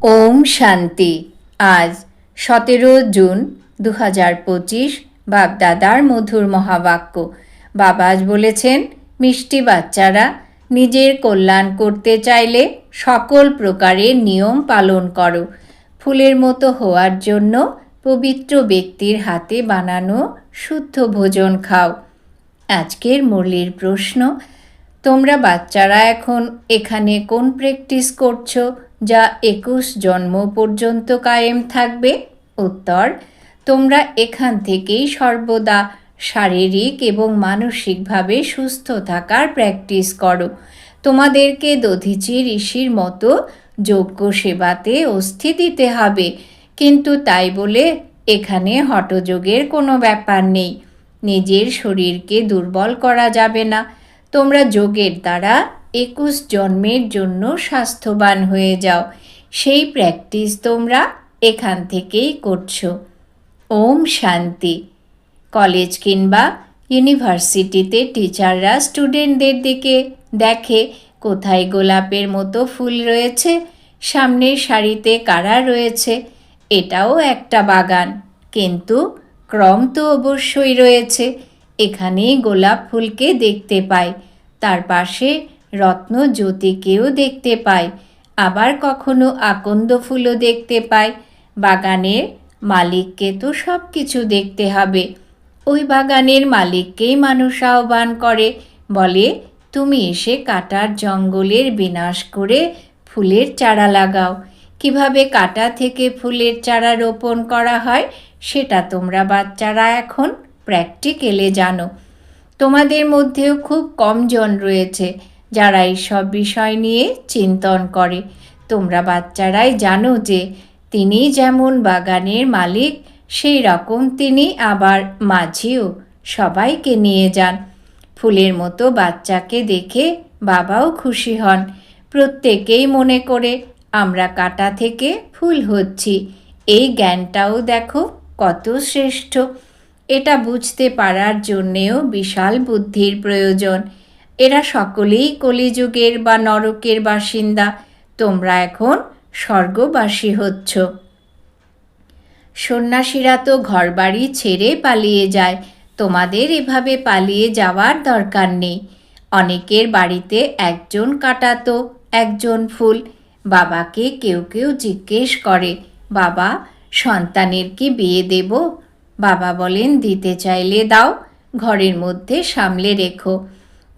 ওম শান্তি। আজ সতেরো জুন দু হাজার পঁচিশ বাগদাদার মধুর মহাবাক্য। বাবা আজ বলেছেন, মিষ্টি বাচ্চারা, নিজের কল্যাণ করতে চাইলে সকল প্রকারের নিয়ম পালন করো। ফুলের মতো হওয়ার জন্য পবিত্র ব্যক্তির হাতে বানানো শুদ্ধ ভোজন খাও। আজকের মুরলির প্রশ্ন, তোমরা বাচ্চারা এখন এখানে কোন প্র্যাকটিস করছ? যা একুশ জন্ম পর্যন্ত কায়েম থাকবে। উত্তর, তোমরা এখান থেকেই সর্বদা শারীরিক এবং মানসিকভাবে সুস্থ থাকার প্র্যাকটিস করো। তোমাদেরকে দধিচি ঋষির মতো যোগ্য সেবাতে অস্থি দিতে হবে। কিন্তু তাই বলে এখানে হটযোগের কোনো ব্যাপার নেই। নিজের শরীরকে দুর্বল করা যাবে না। তোমরা যোগের দ্বারা একুশ জন্মের জন্য স্বাস্থ্যবান হয়ে যাও। সেই প্র্যাকটিস তোমরা এখান থেকেই করছ। ওম শান্তি। কলেজ কিংবা ইউনিভার্সিটিতে টিচাররা স্টুডেন্টদের দিকে দেখে, কোথায় গোলাপের মতো ফুল রয়েছে, সামনের সারিতে কারা রয়েছে, এটাও একটা বাগান। কিন্তু ক্রম তো অবশ্যই রয়েছে। এখানেই গোলাপ ফুলকে দেখতে পাই। তার পাশে রত্ন জ্যোতিকেও দেখতে পাই আবার কখনো আকন্দ ফুলও দেখতে পাই বাগানের মালিককে তো সব কিছু দেখতে হবে। ওই বাগানের মালিককেই মানুষ আহ্বান করে, বলে, তুমি এসে কাটার জঙ্গলের বিনাশ করে ফুলের চারা লাগাও। কীভাবে কাটা থেকে ফুলের চারা রোপণ করা হয়, সেটা তোমরা বাচ্চারা এখন প্র্যাকটিক্যালে জানো। তোমাদের মধ্যেও খুব কম জন রয়েছে। যারা এইসব বিষয় নিয়ে চিন্তন করে। তোমরা বাচ্চারাই জানো যে তিনি যেমন বাগানের মালিক সেই রকম তিনি আবার মাঝিও। সবাইকে নিয়ে যান। ফুলের মতো বাচ্চাকে দেখে বাবাও খুশি হন। প্রত্যেকেই মনে করে, আমরা কাটা থেকে ফুল হচ্ছি। এই জ্ঞানটাও দেখো কত শ্রেষ্ঠ। এটা বুঝতে পারার জন্যেও বিশাল বুদ্ধির প্রয়োজন। এরা সকলেই কলিযুগের বা নরকের বাসিন্দা। তোমরা এখন স্বর্গবাসী হচ্ছ। সন্ন্যাসীরা তো ঘরবাড়ি ছেড়ে পালিয়ে যায়। তোমাদের এভাবে পালিয়ে যাওয়ার দরকার নেই। অনেকের বাড়িতে একজন কাটাতো, একজন ফুল। বাবাকে কেউ কেউ জিজ্ঞেস করে, বাবা, সন্তানের কি বিয়ে দেব? বাবা বলেন, দিতে চাইলে দাও। ঘরের মধ্যে সামলে রেখো।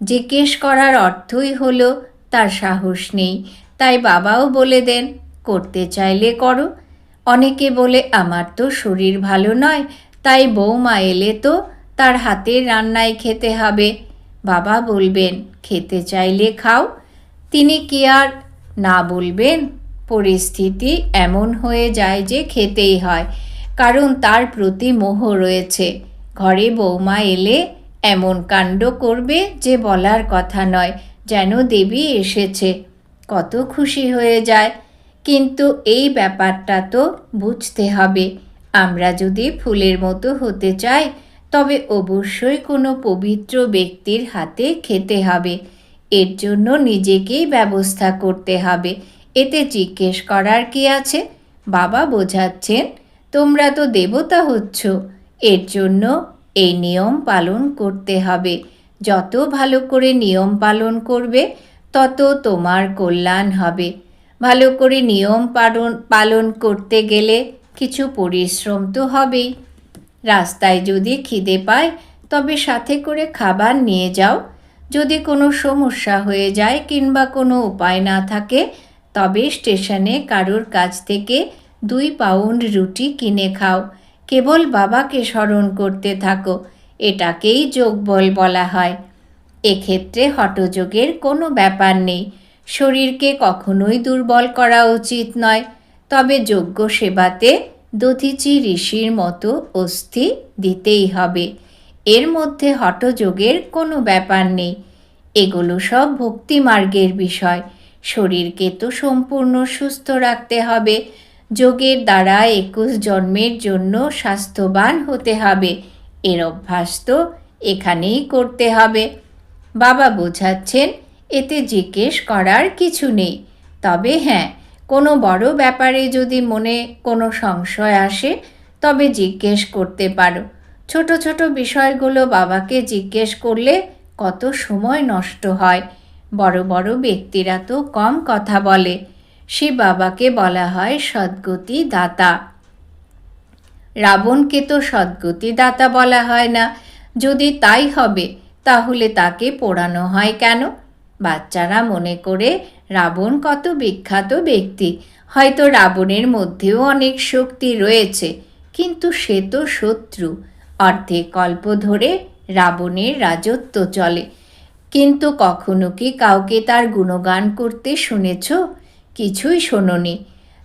জিজ্ঞেস করার অর্থই হলো, তার সাহস নেই। তাই বাবাও বলে দেন, করতে চাইলে করো। অনেকে বলে, আমার তো শরীর ভালো নয়, তাই বৌমা এলে তো তার হাতের রান্নায় খেতে হবে। বাবা বলবেন, খেতে চাইলে খাও। তিনি কি আর না বলবেন? পরিস্থিতি এমন হয়ে যায় যে খেতেই হয়। কারণ তার প্রতি মোহ রয়েছে। ঘরে বৌমা এলে এমন কাণ্ড করবে যে বলার কথা নয়, যেন দেবী এসেছে। কত খুশি হয়ে যায়। কিন্তু এই ব্যাপারটা তো বুঝতে হবে। আমরা যদি ফুলের মতো হতে চাই, তবে অবশ্যই কোনো পবিত্র ব্যক্তির হাতে খেতে হবে। এর জন্য নিজেকেই ব্যবস্থা করতে হবে। এতে জিজ্ঞেস করার কি আছে? বাবা বোঝাচ্ছেন, তোমরা তো দেবতা হচ্ছ। এর জন্য এই নিয়ম পালন করতে হবে। যত ভালো করে নিয়ম পালন করবে, তত তোমার কল্যাণ হবে। ভালো করে নিয়ম পালন পালন করতে গেলে কিছু পরিশ্রম তো হবেই। রাস্তায় যদি খিদে পায়, তবে সাথে করে খাবার নিয়ে যাও। যদি কোনো সমস্যা হয়ে যায় কিংবা কোনো উপায় না থাকে, তবে স্টেশনে কারোর কাছ থেকে দুই পাউন্ড রুটি কিনে খাও। কেবল বাবাকে স্মরণ করতে থাকো, এটাকেই যোগবল বলা হয়। এক্ষেত্রে হটযোগের কোনো ব্যাপার নেই। শরীরকে কখনোই দুর্বল করা উচিত নয়, তবে যোগ্য সেবাতে দধিচি ঋষির মতো অস্থি দিতেই হবে। এর মধ্যে হটযোগের কোনো ব্যাপার নেই। এগুলো সব ভক্তিমার্গের বিষয়। শরীরকে তো সম্পূর্ণ সুস্থ রাখতে হবে যোগের দ্বারা একুশ জন্মের জন্য স্বাস্থ্যবান হতে হবে। এর অভ্যাস তো এখানেই করতে হবে। বাবা বোঝাচ্ছেন, এতে জিজ্ঞেস করার কিছু নেই। তবে হ্যাঁ কোনো বড় ব্যাপারে যদি মনে কোনো সংশয় আসে, তবে জিজ্ঞেস করতে পারো। ছোট ছোট বিষয়গুলো বাবাকে জিজ্ঞেস করলে কত সময় নষ্ট হয়। বড় বড় ব্যক্তিরা তো কম কথা বলে। সে বাবাকে বলা হয় সদ্গতি দাতা রাবণকে তো সদ্গতি দাতা বলা হয় না। যদি তাই হবে, তাহলে তাকে পোড়ানো হয় কেন? বাচ্চারা মনে করে, রাবণ কত বিখ্যাত ব্যক্তি। হয়তো রাবণের মধ্যেও অনেক শক্তি রয়েছে, কিন্তু সে তো শত্রু। অর্ধেক কল্প ধরে রাবণের রাজত্ব চলে। কিন্তু কখনো কি কাউকে তার গুণগান করতে শুনেছ? কিছুই শোনোনি।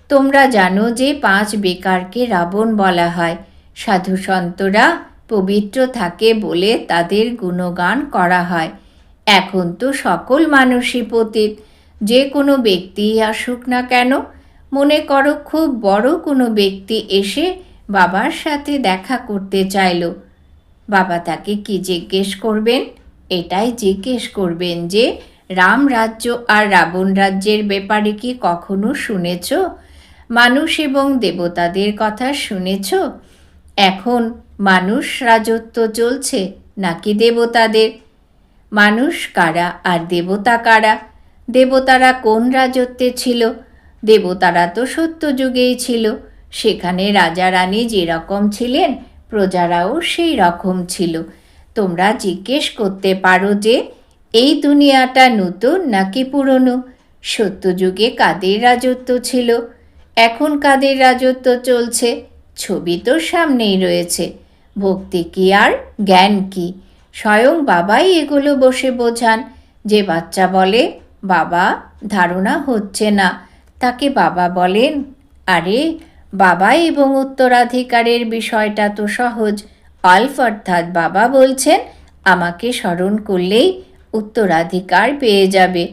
তোমরা জানো যে পাঁচ বেকারকে রাবণ বলা হয়। সাধু সন্তরা পবিত্র থাকে বলে তাদের গুণগান করা হয়। এখন তো সকল মানুষই পতিত। যে কোনো ব্যক্তিই আসুক না কেন, মনে করো খুব বড় কোনো ব্যক্তি এসে বাবার সাথে দেখা করতে চাইল। বাবা তাকে কি জিজ্ঞেস করবেন? এটাই জিজ্ঞেস করবেন যে রাম রাজ্য আর রাবণ রাজ্যের ব্যাপারে কি কখনো শুনেছ? মানুষ এবং দেবতাদের কথা শুনেছ? এখন মানুষ রাজত্ব চলছে নাকি দেবতাদের? মানুষ কারা আর দেবতা কারা? দেবতারা কোন রাজত্বে ছিল? দেবতারা তো সত্য যুগেই ছিল। সেখানে রাজা রানী যেরকম ছিলেন, প্রজারাও সেই রকম ছিল। তোমরা জিজ্ঞেস করতে পারো যে এই দুনিয়াটা নতুন নাকি পুরনো? সত্যযুগে কাদের রাজত্ব ছিল? এখন কাদের রাজত্ব চলছে? ছবি তো সামনেই রয়েছে। ভক্তি কি আর জ্ঞান কি? স্বয়ং বাবাই এগুলো বসে বোঝান। যে বাচ্চা বলে, বাবা, ধারণা হচ্ছে না। তাকে বাবা বলেন, আরে, বাবা এবং উত্তরাধিকারের বিষয়টা তো সহজ। অল্প অর্থাৎ বাবা বলছেন, আমাকে স্মরণ করলেই উত্তরাধিকার পেয়ে যাবে।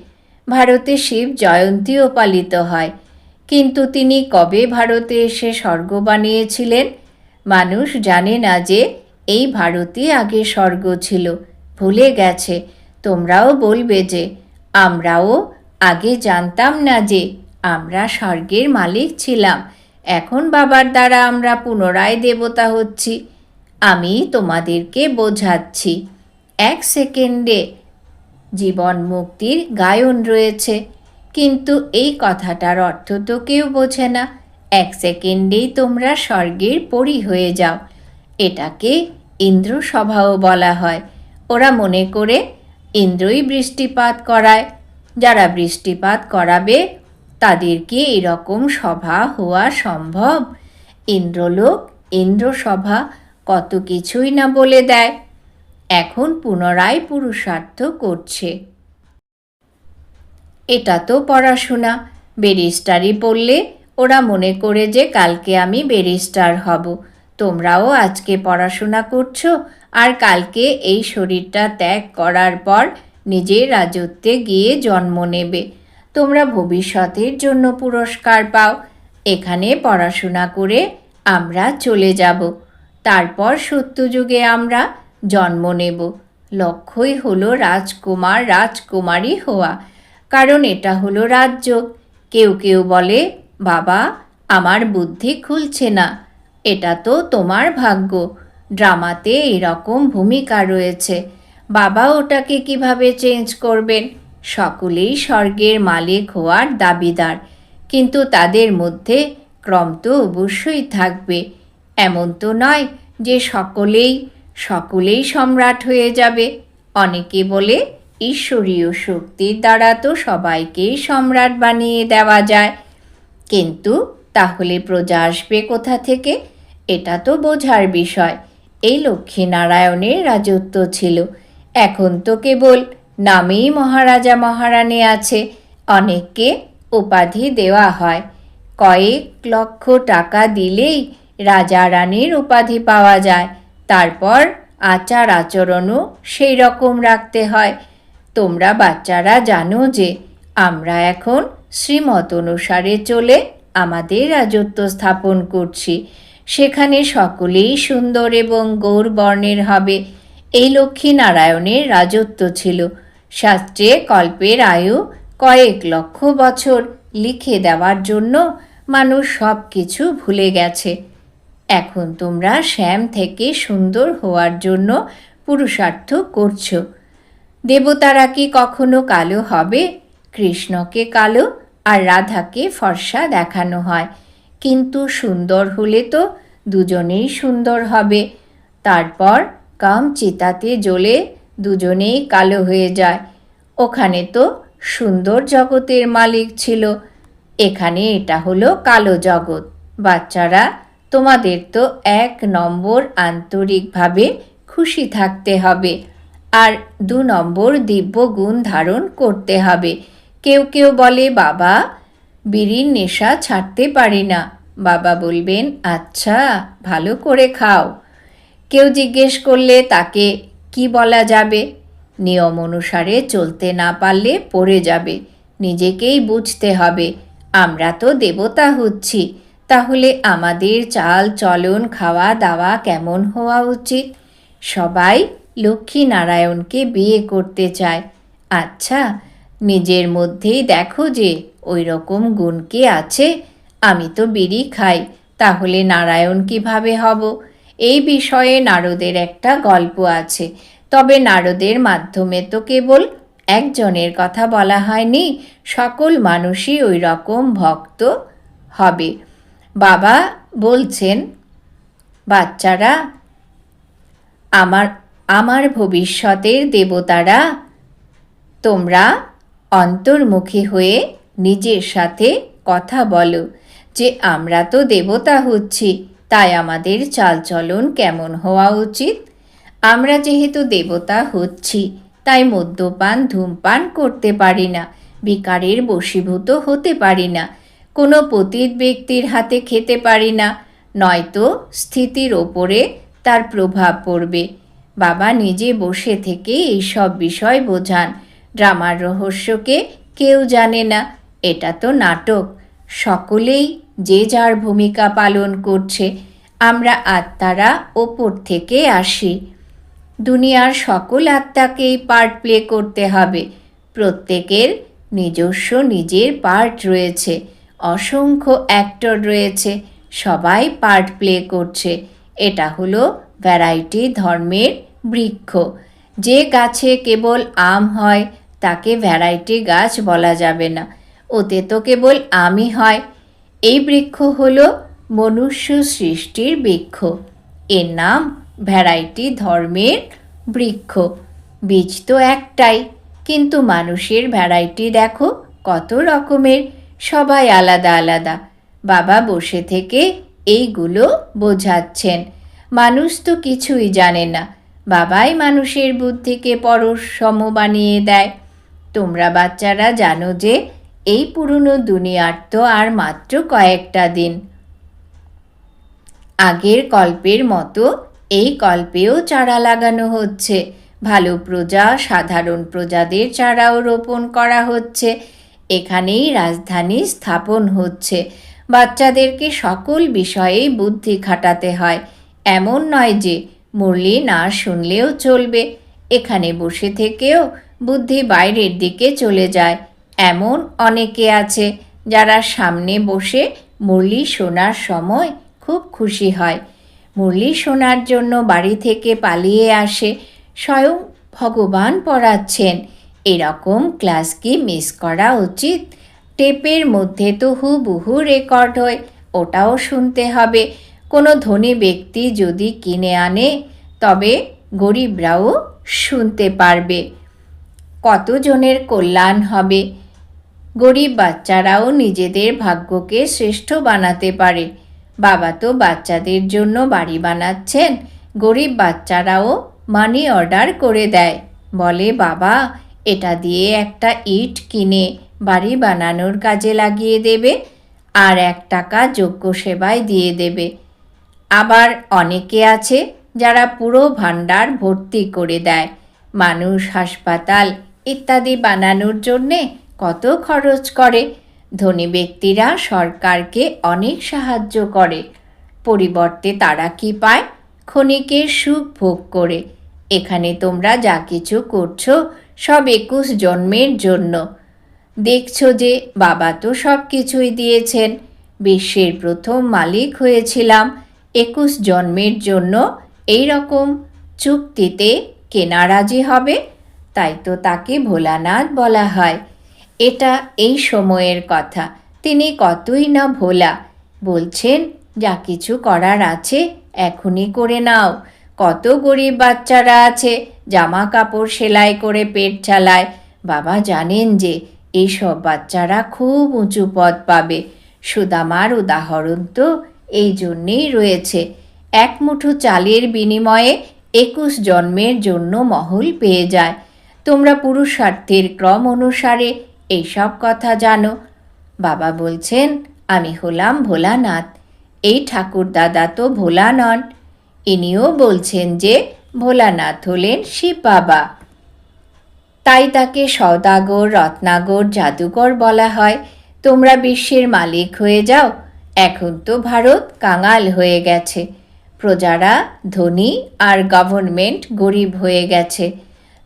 ভারতে শিব জয়ন্তীও পালিত হয়। কিন্তু তিনি কবে ভারতে এসে স্বর্গ বানিয়েছিলেন? মানুষ জানে না যে এই ভারতই আগে স্বর্গ ছিল। ভুলে গেছে। তোমরাও বলবে যে, আমরাও আগে জানতাম না যে আমরা স্বর্গের মালিক ছিলাম। এখন বাবার দ্বারা আমরা পুনরায় দেবতা হচ্ছি। আমি তোমাদেরকে বোঝাচ্ছি। এক সেকেন্ডে জীবন মুক্তির গায়ন রয়েছে। কিন্তু এই কথাটার অর্থ তো কেউ বোঝে না। এক সেকেন্ডেই তোমরা স্বর্গের পরি হয়ে যাও। এটাকে ইন্দ্র সভাও বলা হয়। ওরা মনে করে ইন্দ্রই বৃষ্টিপাত করায়। যারা বৃষ্টিপাত করাবে, তাদেরকে এরকম সভা হওয়া সম্ভব। ইন্দ্রলোক ইন্দ্রসভা কত কিছুই না বলে দেয়। এখন পুনরায় পুরুষার্থ করছে। এটা তো পড়াশোনা। ব্যারিস্টারি পড়লে ওরা মনে করে যে কালকে আমি ব্যারিস্টার হব। তোমরাও আজকে পড়াশোনা করছ আর কালকে এই শরীরটা ত্যাগ করার পর নিজের রাজত্বে গিয়ে জন্ম নেবে। তোমরা ভবিষ্যতের জন্য পুরস্কার পাও। এখানে পড়াশোনা করে আমরা চলে যাব। তারপর সত্যযুগে আমরা জন্ম নেব। লক্ষ্যই হলো রাজকুমার, রাজকুমারী হওয়া। কারণ এটা হলো রাজ্য। কেউ কেউ বলে, বাবা, আমার বুদ্ধি খুলছে না। এটা তো তোমার ভাগ্য। ড্রামাতে এরকম ভূমিকা রয়েছে। বাবা ওটাকে কীভাবে চেঞ্জ করবেন? সকলেই স্বর্গের মালিক হওয়ার দাবিদার। কিন্তু তাদের মধ্যে ক্রম তো অবশ্যই থাকবে। এমন তো নয় যে সকলেই সকলেই সম্রাট হয়ে যাবে। অনেকে বলে, ঈশ্বরীয় শক্তির দ্বারা তো সবাইকেই সম্রাট বানিয়ে দেওয়া যায়। কিন্তু তাহলে প্রজা আসবে কোথা থেকে? এটা তো বোঝার বিষয়। এই লক্ষ্মীনারায়ণের রাজত্ব ছিল। এখন তো কেবল নামেই মহারাজা মহারানী আছে। অনেককে উপাধি দেওয়া হয়। কয়েক লক্ষ টাকা দিলেই রাজা রানীর উপাধি পাওয়া যায়। তারপর আচার আচরণও সেই রকম রাখতে হয়। তোমরা বাচ্চারা জানো যে আমরা এখন শ্রীমত অনুসারে চলে আমাদের রাজত্ব স্থাপন করছি। সেখানে সকলেই সুন্দর এবং গৌর বর্ণের হবে। এই লক্ষ্মী নারায়ণের রাজত্ব ছিল। শাস্ত্রে কল্পের আয়ু কয়েক লক্ষ বছর। লিখে দেওয়ার জন্য মানুষ সব কিছু ভুলে গেছে। এখন তোমরা শ্যাম থেকে সুন্দর হওয়ার জন্য পুরুষার্থ করছ। দেবতারা কি কখনো কালো হবে? কৃষ্ণকে কালো আর রাধাকে ফর্সা দেখানো হয়। কিন্তু সুন্দর হলে তো দুজনেই সুন্দর হবে। তারপর কাম চিতাতে জ্বলে দুজনেই কালো হয়ে যায়। ওখানে তো সুন্দর জগতের মালিক ছিল। এখানে এটা হলো কালো জগৎ। বাচ্চারা তোমাদের তো এক নম্বর আন্তরিকভাবে খুশি থাকতে হবে। আর দু নম্বর দিব্য গুণ ধারণ করতে হবে। কেউ কেউ বলে, বাবা, বিড়ির নেশা ছাড়তে পারি না। বাবা বলবেন আচ্ছা ভালো করে খাও। কেউ জিজ্ঞেস করলে, তাকে কি বলা যাবে? নিয়ম অনুসারে চলতে না পারলে পড়ে যাবে। নিজেকেই বুঝতে হবে। আমরা তো দেবতা হচ্ছি। তাহলে আমাদের চাল, চলন, খাওয়া দাওয়া কেমন হওয়া উচিত? সবাই লক্ষ্মী নারায়ণকে বিয়ে করতে চায়। আচ্ছা নিজের মধ্যেই দেখো যে ওই রকম গুণ কি আছে, আমি তো বিড়ি খাই, তাহলে নারায়ণ কীভাবে হব? এই বিষয়ে নারদের একটা গল্প আছে। তবে নারদের মাধ্যমে তো কেবল একজনের কথা বলা হয়নি, সকল মানুষই ওই রকম ভক্ত হবে। বাবা বলছেন, বাচ্চারা, আমার আমার ভবিষ্যতের দেবতারা, তোমরা অন্তর্মুখী হয়ে নিজের সাথে কথা বলো যে আমরা তো দেবতা হচ্ছি, তাই আমাদের চালচলন কেমন হওয়া উচিত? আমরা যেহেতু দেবতা হচ্ছি, তাই মদ্যপান, ধূমপান করতে পারি না, বিকারের বশীভূত হতে পারি না কোনো পতিত ব্যক্তির হাতে খেতে পারি না, নয়তো স্থিতির ওপরে তার প্রভাব পড়বে। বাবা নিজে বসে থেকে এইসব বিষয় বোঝান। ড্রামার রহস্যকে কেউ জানে না, এটা তো নাটক। সকলেই যে যার ভূমিকা পালন করছে, আমরা আত্মারা ওপর থেকে আসি। দুনিয়ার সকল আত্মাকেই পার্ট প্লে করতে হবে। প্রত্যেকের নিজস্ব নিজের পার্ট রয়েছে। অসংখ্য অ্যাক্টর রয়েছে। সবাই পার্ট প্লে করছে। এটা হলো ভ্যারাইটি ধর্মের বৃক্ষ। যে গাছে কেবল আম হয়, তাকে ভ্যারাইটি গাছ বলা যাবে না। ওতে তো কেবল আমই হয়। এই বৃক্ষ হলো মনুষ্য সৃষ্টির বৃক্ষ। এর নাম ভ্যারাইটি ধর্মের বৃক্ষ। বীজ তো একটাই, কিন্তু মানুষের ভ্যারাইটি দেখো কত রকমের। সবাই আলাদা আলাদা। বাবা বসে থেকে এইগুলো বোঝাচ্ছেন। মানুষ তো কিছুই জানে না। বাবাই মানুষের বুদ্ধিকে পরশম বানিয়ে দেয়। তোমরা বাচ্চারা জানো যে এই পুরনো দুনিয়ার তো আর মাত্র কয়েকটা দিন। আগের কল্পের মতো এই কল্পেও চারা লাগানো হচ্ছে। ভালো প্রজা, সাধারণ প্রজাদের চারাও রোপণ করা হচ্ছে। এখানেই রাজধানী স্থাপন হচ্ছে। বাচ্চাদেরকে সকল বিষয়েই বুদ্ধি খাটাতে হয়। এমন নয় যে মুরলি না শুনলেও চলবে। এখানে বসে থেকেও বুদ্ধি বাইরের দিকে চলে যায়। এমন অনেকে আছে যারা সামনে বসে মুরলি শোনার সময় খুব খুশি হয়। মুরলি শোনার জন্য বাড়ি থেকে পালিয়ে আসে। স্বয়ং ভগবান পড়াচ্ছেন এরকম ক্লাস কি মিস করা উচিত। টেপের মধ্যে তো হুবহু রেকর্ড হয়, ওটাও শুনতে হবে। কোনো ধনী ব্যক্তি যদি কিনে আনে, তবে গরিবরাও শুনতে পারবে। কতজনের কল্যাণ হবে? গরিব বাচ্চারাও নিজেদের ভাগ্যকে শ্রেষ্ঠ বানাতে পারে। বাবা তো বাচ্চাদের জন্য বাড়ি বানাচ্ছেন, গরিব বাচ্চারাও মানি অর্ডার করে দেয়, বলে বাবা। এটা দিয়ে একটা ইট কিনে বাড়ি বানানোর কাজে লাগিয়ে দেবে আর এক টাকা যোগ্য সেবায় দিয়ে দেবে। আবার অনেকে আছে যারা পুরো ভাণ্ডার ভর্তি করে দেয়। মানুষ হাসপাতাল ইত্যাদি বানানোর জন্যে কত খরচ করে। ধনী ব্যক্তিরা সরকারকে অনেক সাহায্য করে। পরিবর্তে তারা কি পায়? ক্ষণিকের সুখ ভোগ করে। এখানে তোমরা যা কিছু করছ সব একুশ জন্মের জন্য। দেখছ যে বাবা তো সব কিছুই দিয়েছেন। বিশ্বের প্রথম মালিক হয়েছিলাম একুশ জন্মের জন্য। এই রকম চুক্তিতে কেনা রাজি হবে? তাই তো তাকে ভোলানাথ বলা হয়। এটা এই সময়ের কথা। তিনি কতই না ভোলা। বলছেন, যা কিছু করার আছে এখনই করে নাও। কত গরিব বাচ্চারা আছে। জামা কাপড় সেলাই করে পেট চালায়। বাবা জানেন যে এইসব বাচ্চারা খুব উঁচু পদ পাবে। সুদামার উদাহরণ তো এই জন্যেই রয়েছে। এক মুঠো চালের বিনিময়ে একুশ জন্মের জন্য মহল পেয়ে যায়। তোমরা পুরুষার্থের ক্রম অনুসারে এইসব কথা জানো। বাবা বলছেন, আমি হলাম ভোলানাথ। এই ঠাকুর দাদা তো ভোলা নন। ইনিও বলছেন যে ভোলানাথ হলেন শিব বাবা। তাই তাকে সওদাগর, রত্নাগর, জাদুকর বলা হয়। তোমরা বিশ্বের মালিক হয়ে যাও। এখন তো ভারত কাঙাল হয়ে গেছে। প্রজারা, ধনী আর গভর্নমেন্ট গরিব হয়ে গেছে।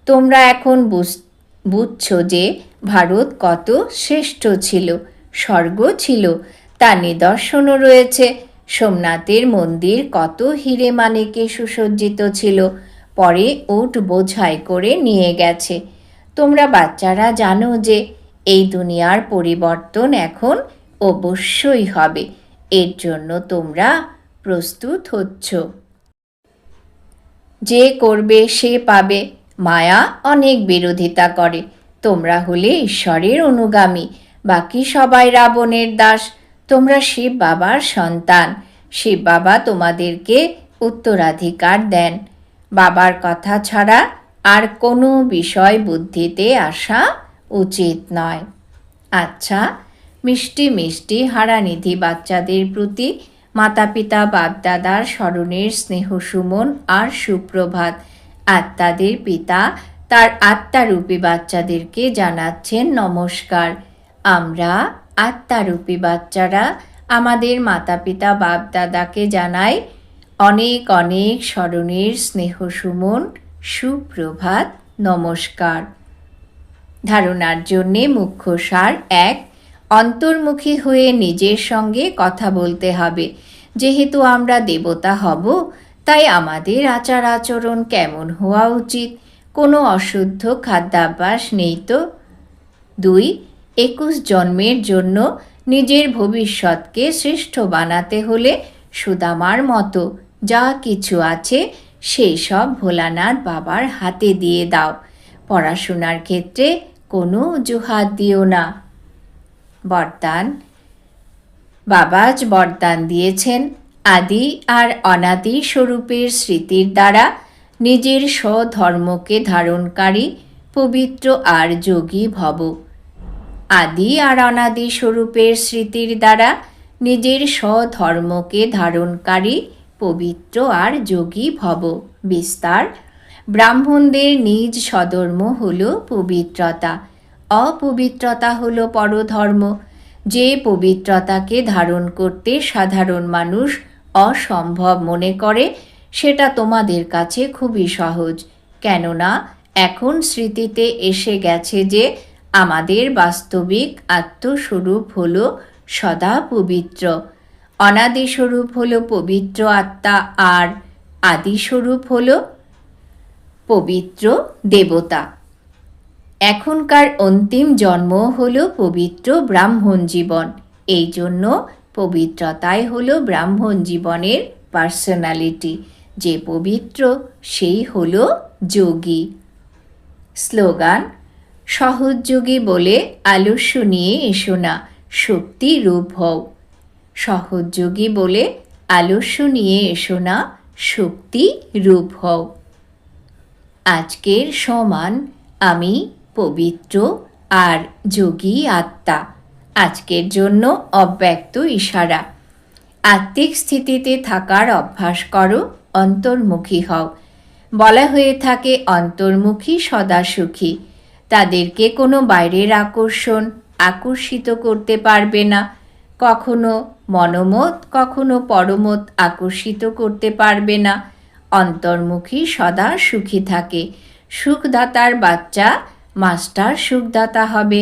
তোমরা এখন বুঝ- বুঝছ যে ভারত কত শ্রেষ্ঠ ছিল, স্বর্গ ছিল, তা নিদর্শনও রয়েছে। সোমনাথের মন্দির কত হিরে মানিকে সুসজ্জিত ছিল, পরে ওট বোঝাই করে নিয়ে গেছে। তোমরা বাচ্চারা জানো যে, এই দুনিয়ার পরিবর্তন এখন অবশ্যই হবে, এর জন্য তোমরা প্রস্তুত হচ্ছ। যে করবে সে পাবে, মায়া অনেক বিরোধিতা করে, তোমরা হলে ঈশ্বরের অনুগামী, বাকি সবাই রাবণের দাস। তোমরা শিব বাবার সন্তান। শিব বাবা তোমাদেরকে উত্তরাধিকার দেন। বাবার কথা ছাড়া আর কোনো বিষয় বুদ্ধিতে আসা উচিত নয়। আচ্ছা মিষ্টি মিষ্টি হারানিধি বাচ্চাদের প্রতি মাতা পিতা বাপদাদার স্মরণের স্নেহ সুমন আর সুপ্রভাত। আত্মাদের পিতা তার আত্মারূপী বাচ্চাদেরকে জানাচ্ছেন নমস্কার। আমরা আত্মারূপী বাচ্চারা আমাদের মাতা পিতা বাপদাদাকে জানাই অনেক অনেক স্মরণের স্নেহ সুমন সুপ্রভাত, নমস্কার। ধারণার জন্যে মুখ্য সার এক, অন্তর্মুখী হয়ে নিজের সঙ্গে কথা বলতে হবে। যেহেতু আমরা দেবতা হব, তাই আমাদের আচার আচরণ কেমন হওয়া উচিত? কোনো অশুদ্ধ খাদ্যাভ্যাস নেই তো? দুই একুশ জন্মের জন্য নিজের ভবিষ্যৎকে শ্রেষ্ঠ বানাতে হলে সুদামার মতো যা কিছু আছে সেই সব ভোলানাথ বাবার হাতে দিয়ে দাও। পড়াশোনার ক্ষেত্রে কোনো অজুহাত দিও না। বরদান। বাবাজ বরদান দিয়েছেন। আদি আর অনাদি স্বরূপের স্মৃতির দ্বারা নিজের স্বধর্মকে ধারণকারী, পবিত্র আর যোগী ভব। আদি আর অনাদি স্বরূপের স্মৃতির দ্বারা নিজের স্বধর্মকে ধারণকারী, পবিত্র আর যোগী ভব। বিস্তার, ব্রাহ্মণদের নিজ স্বধর্ম হল পবিত্রতা। অপবিত্রতা হল পরধর্ম। যে পবিত্রতাকে ধারণ করতে সাধারণ মানুষ অসম্ভব মনে করে, সেটা তোমাদের কাছে খুবই সহজ। কেননা, এখন স্মৃতিতে এসে গেছে যে আমাদের বাস্তবিক আত্মস্বরূপ হল সদা পবিত্র। অনাদিস্বরূপ হল পবিত্র আত্মা আর আদিস্বরূপ হল পবিত্র দেবতা। এখনকার অন্তিম জন্ম হল পবিত্র ব্রাহ্মণ জীবন। এই জন্য পবিত্রতাই হল ব্রাহ্মণ জীবনের পার্সোনালিটি যে পবিত্র, সেই হল যোগী। স্লোগান সহযোগী বলে আলস্য নিয়ে এসো না, শক্তি রূপ হও। সহযোগী বলে আলস্য নিয়ে এসো না, শক্তি রূপ হও। আজকের সমান আমি পবিত্র আর যোগী আত্মা। আজকের জন্য অব্যক্ত ইশারা। আত্মিক স্থিতিতে থাকার অভ্যাস করো, অন্তর্মুখী হও। বলা হয়ে থাকে, অন্তর্মুখী সদা সুখী। তাদেরকে কোনো বাইরের আকর্ষণ আকর্ষিত করতে পারবে না। কখনো মনোমত কখনো পরমত আকর্ষিত করতে পারবে না। অন্তর্মুখী সদা সুখী থাকে। সুখদাতার বাচ্চা মাস্টার সুখদাতা হবে।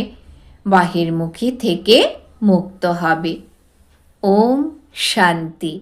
বাহিরমুখী থেকে মুক্ত হবে। ওম শান্তি।